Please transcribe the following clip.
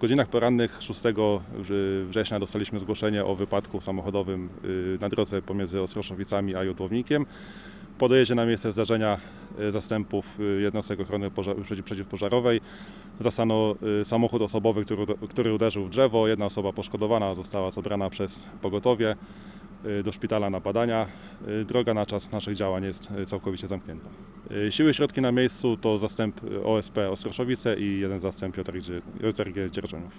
W godzinach porannych 6 września dostaliśmy zgłoszenie o wypadku samochodowym y, na drodze pomiędzy Ostroszowicami a Jodłownikiem. Po na miejsce zdarzenia y, zastępów y, jednostek ochrony poża- przeciw- przeciwpożarowej zastano samochód osobowy, który, który uderzył w drzewo. Jedna osoba poszkodowana została zabrana przez pogotowie do szpitala na badania. Y, Droga na czas naszych działań jest y, całkowicie zamknięta. Y, Siły środki na miejscu to zastęp y, OSP Ostroszowice i jeden zastęp JRG Dzierżoniów.